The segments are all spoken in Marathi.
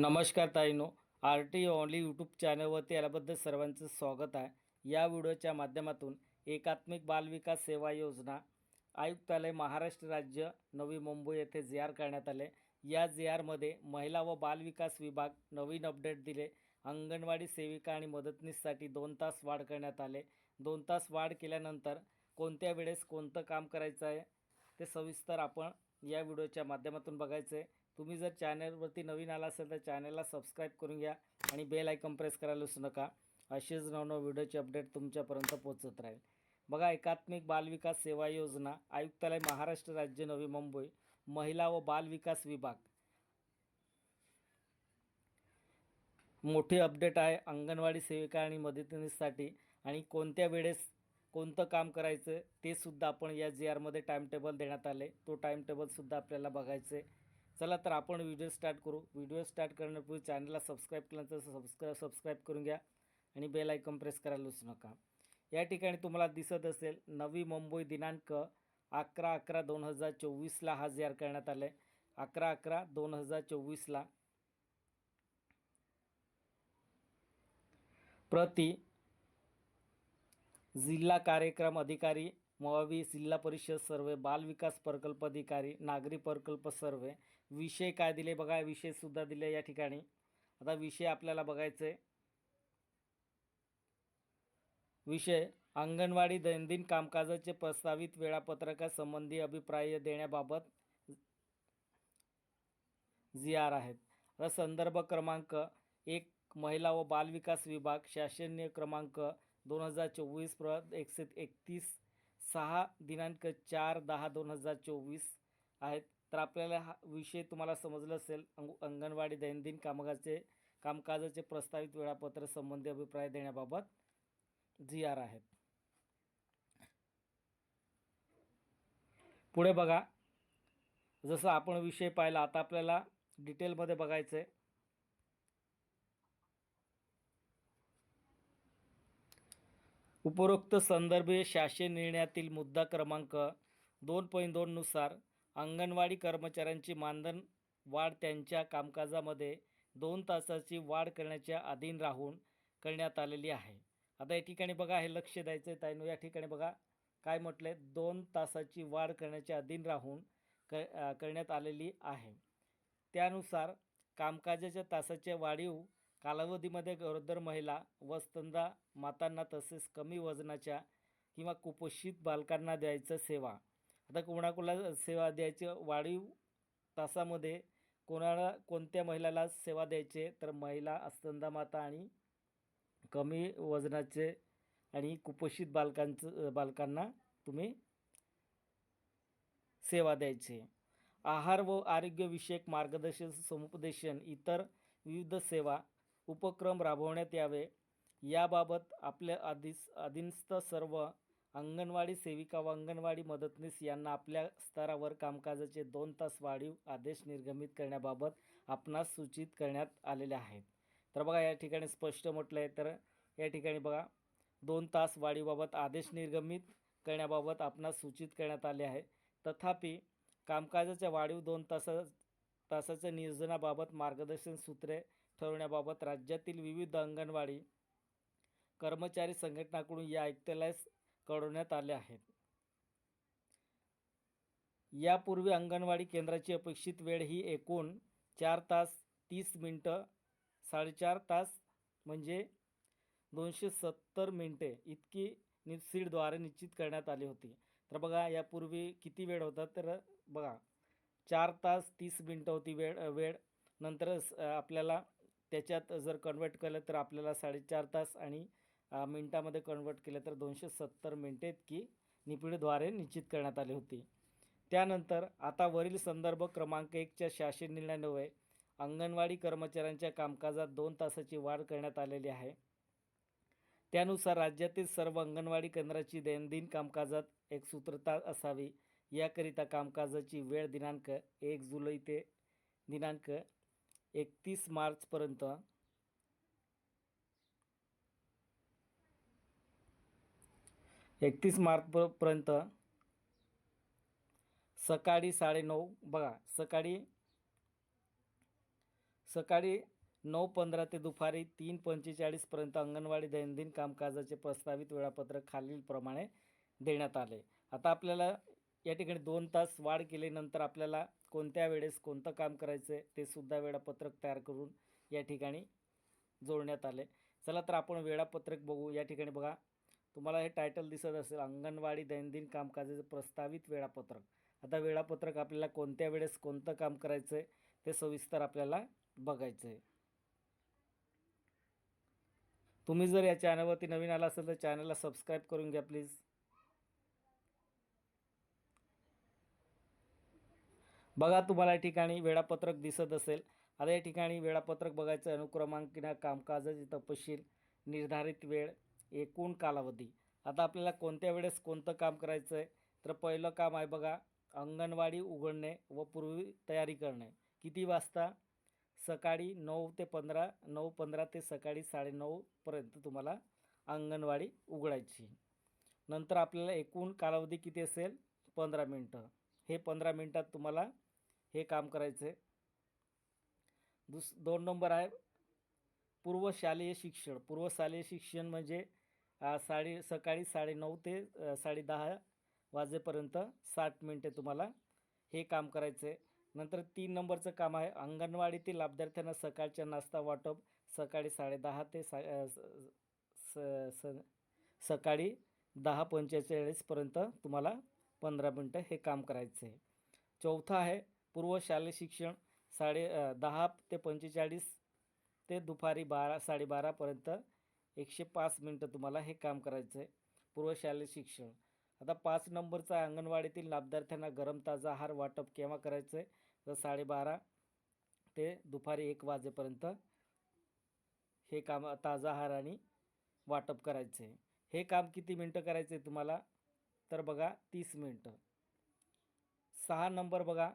नमस्कार ताईनो आर टी ओनली यूट्यूब चॅनलवरती आल्याबद्दल सर्वांचं स्वागत आहे. या व्हिडिओच्या माध्यमातून एकात्मिक बालविकास सेवा योजना आयुक्तालय महाराष्ट्र राज्य नवी मुंबई येथे जी आर करण्यात आले. या जी आरमध्ये महिला व बालविकास विभाग नवीन अपडेट दिले. अंगणवाडी सेविका आणि मदतनीससाठी दोन तास वाढ करण्यात आले. दोन तास वाढ केल्यानंतर कोणत्या वेळेस कोणतं काम करायचं आहे ते सविस्तर आपण या व्हिडिओच्या माध्यमातून बघायचं आहे तुम्ही जर चॅनलवरती नवीन आला असेल तर चॅनलला सबस्क्राईब करून घ्या आणि बेल आयकॉन प्रेस करायला विसरू नका. असेच नवनव व्हिडिओचे अपडेट तुमच्यापर्यंत पोहोचत राहील. बघा एकात्मिक बालविकास सेवा योजना आयुक्तालय महाराष्ट्र राज्य नवी मुंबई महिला व बालविकास विभाग. मोठी अपडेट आहे अंगणवाडी सेविका आणि मदतीसाठी आणि कोणत्या वेळेस कोणतं काम करायचं ते सुद्धा आपण या जी आरमध्ये टाईम टेबल देण्यात आले तो टाईम टेबलसुद्धा आपल्याला बघायचं आहे चला तर आपण व्हिडिओ स्टार्ट करू. व्हिडिओ स्टार्ट करण्यापूर्वी चॅनलला सबस्क्राईब केल्यानंतर सबस्क्राईब सबस्क्राईब करून घ्या आणि बेल आयकॉन प्रेस करायला विसरू नका. या ठिकाणी तुम्हाला दिसत असेल नवी मुंबई दिनांक अकरा अकरा दोन हजार चोवीसला हा जाहीर करण्यात आला आहे अकरा अकरा दोन हजार चोवीसला प्रति जिल्हा कार्यक्रम अधिकारी मोहावी जिल्हा परिषद सर्वे बाल विकास प्रकल्प अधिकारी नागरी प्रकल्प सर्वे विषय काय दिले बघा विषयसुद्धा दिले या ठिकाणी. आता विषय आपल्याला बघायचे आहे. विषय अंगणवाडी दैनंदिन कामकाजाचे प्रस्तावित वेळापत्रकासंबंधी अभिप्राय देण्याबाबत जी आर आहेत. आता संदर्भ क्रमांक एक महिला व बालविकास विभाग शासनीय क्रमांक दोन हजार चोवीस प्र एकशे एकतीस सहा दिनांक चार दहा दोन हजार चोवीस आहेत. तर आपल्याला हा विषय तुम्हाला समजलं असेल. अंग अंगणवाडी दैनंदिन कामकाजाचे कामकाजाचे प्रस्तावित वेळापत्र संबंधी अभिप्राय देण्याबाबत जी आर आहेत. पुढे बघा. जसं आपण विषय पाहिला आता आपल्याला डिटेलमध्ये बघायचं आहे उपरोक्त संदर्भे शासन निर्णयातील मुद्दा क्रमांक दोन पॉईंट दोननुसार अंगणवाडी कर्मचाऱ्यांची मानधन वाढ त्यांच्या कामकाजामध्ये दोन तासाची वाढ करण्याच्या अधीन राहून करण्यात आलेली आहे. आता या ठिकाणी बघा हे लक्ष द्यायचं आहे ताईनो या ठिकाणी बघा काय म्हटलं आहे दोन तासाची वाढ करण्याच्या अधीन राहून क करण्यात आलेली आहे. त्यानुसार कामकाजाच्या तासाच्या वाढीव कालावधीमध्ये गरोदर महिला व स्तनदा मातांना तसेच कमी वजनाच्या किंवा कुपोषित बालकांना द्यायचं सेवा आता कोणाकोणाला सेवा द्यायची वाढीव तासामध्ये कोणाला कोणत्या महिलाला सेवा द्यायचे तर महिला अस्तंदा माता आणि कमी वजनाचे आणि कुपोषित बालकांचं बालकांना तुम्ही सेवा द्यायचे. आहार व आरोग्यविषयक मार्गदर्शन समुपदेशन इतर विविध सेवा उपक्रम राबवण्यात यावे. याबाबत आपल्या आधीस अधीनस्थ सर्व अंगणवाडी सेविका व अंगणवाडी मदतनीस यांना आपल्या स्तरावर कामकाजाचे दोन तास वाढीव आदेश निर्गमित करण्याबाबत आपणास सूचित करण्यात आलेले आहेत. तर बघा या ठिकाणी स्पष्ट म्हटलं आहे तर या ठिकाणी बघा दोन तास वाढीबाबत आदेश निर्गमित करण्याबाबत आपणास सूचित करण्यात आले आहे. तथापि कामकाजाच्या वाढीव दोन तासा तासाच्या नियोजनाबाबत मार्गदर्शन सूत्रे ठरवण्याबाबत राज्यातील विविध अंगणवाडी कर्मचारी संघटनाकडून या आयुक्तालयास कळवण्यात आले आहेत. यापूर्वी अंगणवाडी केंद्राची अपेक्षित वेळ ही एकूण चार तास तीस मिनटं साडेचार तास म्हणजे दोनशे सत्तर मिनटे इतकी निफ्सीडद्वारे निश्चित करण्यात आली होती. तर बघा यापूर्वी किती वेळ होता? तर बघा चार तास तीस मिनटं होती वेळ वेळ. नंतर आपल्याला त्याच्यात जर कन्वर्ट केलं तर आपल्याला साडेचार तास आणि मिनटामध्ये कन्वर्ट केलं तर दोनशे सत्तर मिनटे इतकी निपिडद्वारे निश्चित करण्यात आली होती. त्यानंतर आता वरील संदर्भ क्रमांक एकच्या शासन निर्णयान्वये अंगणवाडी कर्मचाऱ्यांच्या कामकाजात दोन तासाची वाढ करण्यात आलेली आहे. त्यानुसार राज्यातील सर्व अंगणवाडी केंद्राची दैनंदिन कामकाजात एक सूत्रता असावी. याकरिता कामकाजाची वेळ दिनांक एक जुलै ते दिनांक एकतीस मार्चपर्यंत एकतीस मार्चपर्यंत सकाळी साडेनऊ बघा सकाळी सकाळी नऊ पंधरा ते दुपारी तीन पंचेचाळीसपर्यंत अंगणवाडी दैनंदिन कामकाजाचे प्रस्तावित वेळापत्रक खालीलप्रमाणे देण्यात आले. आता आपल्याला या ठिकाणी दोन तास वाढ केल्यानंतर आपल्याला कोणत्या वेळेस कोणतं काम करायचं आहे ते सुद्धा वेळापत्रक तयार करून या ठिकाणी जोडण्यात आले. चला तर आपण वेळापत्रक बघू. या ठिकाणी बघा तुम्हाला हे टायटल दिसत असेल अंगणवाडी दैनंदिन कामकाजाचे प्रस्तावित वेळापत्रक. आता वेळापत्रक आपल्याला कोणत्या वेळेस कोणतं काम करायचं आहे ते सविस्तर आपल्याला बघायचं आहे तुम्ही जर या चॅनलवरती नवीन आला असेल तर चॅनलला सबस्क्राईब करून घ्या प्लीज बघा तुम्हाला या ठिकाणी वेळापत्रक दिसत असेल. आता या ठिकाणी वेळापत्रक बघायचं अनुक्रमांकिना कामकाजाचे तपशील निर्धारित वेळ एकूण कालावधी. आता आपल्याला कोणत्या वेळेस कोणतं काम करायचं आहे तर पहिलं काम आहे बघा अंगणवाडी उघडणे व पूर्वी तयारी करणे. किती वाजता? सकाळी नऊ ते पंधरा नऊ पंधरा ते सकाळी साडेनऊपर्यंत तुम्हाला अंगणवाडी उघडायची. नंतर आपल्याला एकूण कालावधी किती असेल? पंधरा मिनटं. हे पंधरा मिनटात तुम्हाला हे काम करायचं आहे दुस दोन नंबर आहे पूर्वशालेय शिक्षण. पूर्वशालेय शिक्षण म्हणजे साडे सकाळी साडेनऊ ते साडेदहा वाजेपर्यंत साठ मिनटे तुम्हाला हे काम करायचं आहे नंतर तीन नंबरचं काम आहे अंगणवाडीतील लाभार्थ्यांना सकाळच्या नाश्ता वाटप सकाळी साडेदहा ते सा स स सकाळी दहा पंचेचाळीसपर्यंत तुम्हाला पंधरा मिनटं हे काम करायचं आहे चौथा आहे पूर्व शालेय शिक्षण साडे दहा ते पंचेचाळीस ते दुपारी बारा साडेबारापर्यंत एकशे पाच मिनटं तुम्हाला हे काम करायचं आहे पूर्व शालेय शिक्षण. आता पाच नंबरचं आहे अंगणवाडीतील लाभार्थ्यांना गरम ताजा आहार वाटप केव्हा करायचं आहे तर साडेबारा ते दुपारी एक वाजेपर्यंत हे काम ताजा आहार आणि वाटप करायचं आहे हे काम किती मिनटं करायचं आहे तुम्हाला? तर बघा तीस मिनटं. सहा नंबर बघा.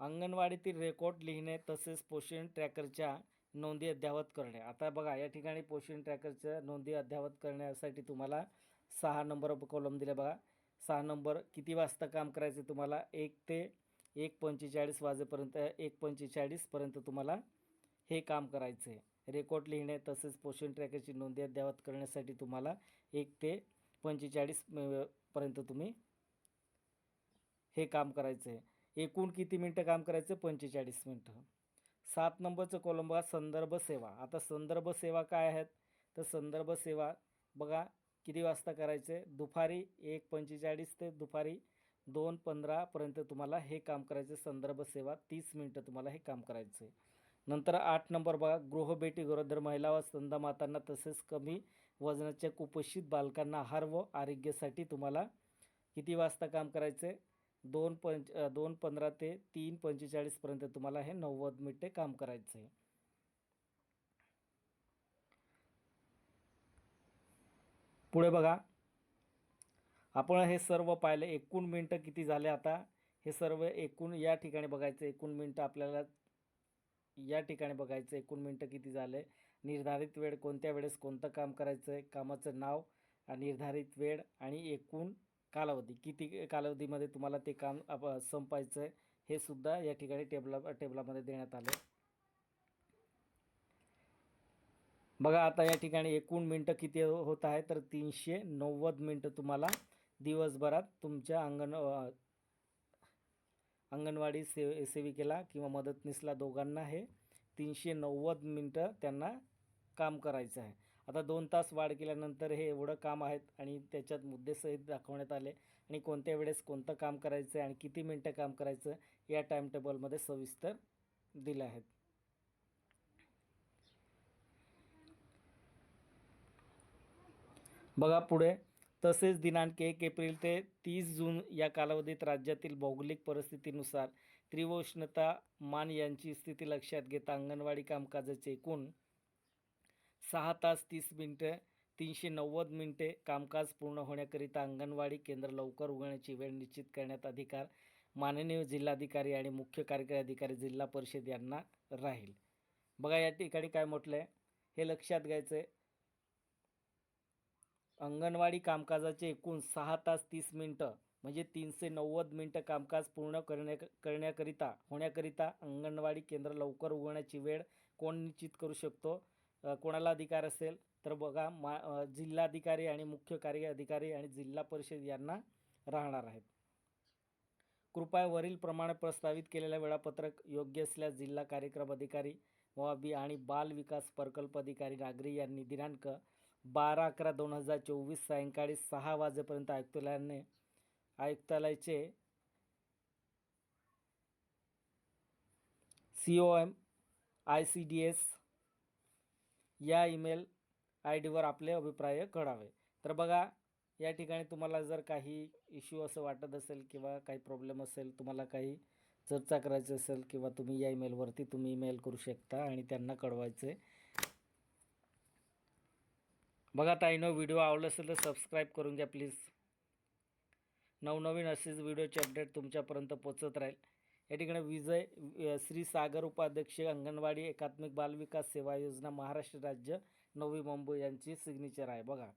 अंगणवाडीतील रेकॉर्ड लिहिणे तसेच पोषण ट्रॅकरच्या नोंदी अद्ययावत करणे. आता बघा या ठिकाणी पोषण ट्रॅकरच्या नोंदी अद्ययावत करण्यासाठी तुम्हाला सहा नंबर कॉलम दिले बघा. सहा नंबर किती वाजता काम करायचं आहे तुम्हाला? एक ते एक पंचेचाळीस वाजेपर्यंत एक पंचेचाळीसपर्यंत तुम्हाला हे काम करायचं आहे रेकॉर्ड लिहिणे तसेच पोषण ट्रॅकरची नोंदी अद्ययावत करण्यासाठी तुम्हाला एक ते पंचेचाळीस पर्यंत तुम्ही हे काम करायचं आहे एकूण किती मिनटं काम करायचं? पंचेचाळीस मिनटं. सात नंबरचं कॉलम बघा संदर्भ सेवा. आता संदर्भ सेवा काय आहेत? तर संदर्भ सेवा बघा किती वाजता करायचे? दुपारी एक पंचेचाळीस ते दुपारी दोन पंधरापर्यंत तुम्हाला हे काम करायचं. संदर्भ सेवा तीस मिनटं तुम्हाला हे काम करायचं. आहे नंतर आठ नंबर बघा गृहभेटी गरोदर महिला व स्तंदा मातांना तसेच कमी वजनाच्या कुपोषित बालकांना आहार व आरोग्यासाठी तुम्हाला किती वाजता काम करायचं? आहे दोन पंच दोन पंधरा ते तीन पंचेचाळीसपर्यंत तुम्हाला हे नव्वद मिनिटे काम करायचं आहे. पुढे बघा. आपण हे सर्व पाहिलं एकूण मिनटं किती झाले आता? हे सर्व एकूण या ठिकाणी बघायचं एकूण मिनटं आपल्याला या ठिकाणी बघायचं एकूण मिनटं किती झाले? निर्धारित वेळ कोणत्या वेळेस कोणतं काम करायचं आहे? कामाचं नाव निर्धारित वेळ आणि एकूण कालावधी किती कालावधीमध्ये तुम्हाला ते काम आप संपायचं आहे हे सुद्धा या ठिकाणी टेबला टेबलामध्ये देण्यात आलं बघा आता या ठिकाणी एकूण मिनटं किती हो-, होत आहे तर तीनशे नव्वद मिनटं तुम्हाला दिवसभरात तुमच्या अंगण अंगणवाडी सेव सेविकेला किंवा मदतनीसला दोघांना हे तीनशे नव्वद मिनटं त्यांना काम करायचं आहे. आता दोन तास वाढ केल्यानंतर हे एवढं काम आहेत आणि त्याच्यात मुद्देसहित दाखवण्यात आले. आणि कोणत्या वेळेस कोणतं काम करायचं आहे आणि किती मिनटं काम करायचं या टाईम टेबलमध्ये सविस्तर दिलं आहेत. बघा पुढे. तसेच दिनांक एक एप्रिल ते तीस जून या कालावधीत राज्यातील भौगोलिक परिस्थितीनुसार तीव्र उष्णता मान यांची स्थिती लक्षात घेता अंगणवाडी कामकाजाचे एकूण सहा तास तीस मिनटं तीनशे नव्वद मिनटे कामकाज पूर्ण होण्याकरिता अंगणवाडी केंद्र लवकर उघडण्याची वेळ निश्चित करण्यात अधिकार माननीय जिल्हाधिकारी आणि मुख्य कार्यकारी अधिकारी जिल्हा परिषद यांना राहील. बघा या ठिकाणी काय म्हटलं आहे हे लक्षात घ्यायचं आहे अंगणवाडी कामकाजाचे एकूण सहा तास तीस मिनटं म्हणजे तीनशे नव्वद मिनटं कामकाज पूर्ण करण्या करण्याकरिता होण्याकरिता अंगणवाडी केंद्र लवकर उघडण्याची वेळ कोण निश्चित करू शकतो? कोणाला अधिकार असेल तर बघा मा जिल्हाधिकारी आणि मुख्य कार्य अधिकारी आणि जिल्हा परिषद यांना राहणार आहेत. कृपया वरील प्रमाणे प्रस्तावित केलेल्या वेळापत्रक योग्य असल्यास जिल्हा कार्यक्रम अधिकारी वाबी आणि बाल विकास प्रकल्प अधिकारी नागरी यांनी दिनांक बारा अकरा दोन हजार चोवीस सायंकाळी सहा वाजेपर्यंत आयुक्तालयाने आयुक्तालयाचे C O M I C D S या ईमेल आय डीवर आपले अभिप्राय कळावे तर बघा या ठिकाणी तुम्हाला जर काही इश्यू असं वाटत असेल किंवा काही प्रॉब्लेम असेल तुम्हाला काही चर्चा करायची असेल किंवा तुम्ही या ईमेलवरती तुम्ही ईमेल करू शकता आणि त्यांना कळवायचे. बघा ताईनो व्हिडिओ आवडला असेल तर सबस्क्राईब करून घ्या प्लीज. नवनवीन असेच व्हिडिओचे अपडेट तुमच्यापर्यंत पोचत राहील. या ठिकाणी विजय श्री सागर उपाध्यक्ष अंगणवाडी एकात्मिक बालविकास सेवा योजना महाराष्ट्र राज्य नवी मुंबई यांची सिग्नेचर आहे. बघा.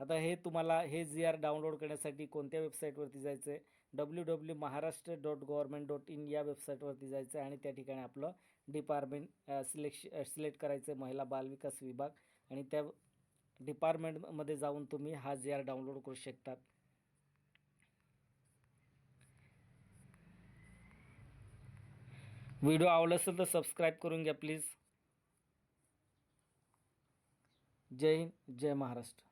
आता हे तुम्हाला हे जी आर डाउनलोड करण्यासाठी कोणत्या वेबसाईटवरती जायचं आहे W W Maharashtra dot government dot in या वेबसाईटवरती जायचं आहे आणि त्या ठिकाणी आपलं डिपार्टमेंट सिलेक्श सिलेक्ट करायचं आहे महिला बालविकास विभाग. आणि त्या डिपार्टमेंटमध्ये जाऊन तुम्ही हा जी आर डाउनलोड करू शकतात. व्हिडिओ आवडला असेल तर सबस्क्राईब करून घ्या प्लीज जय हिंद जय महाराष्ट्र.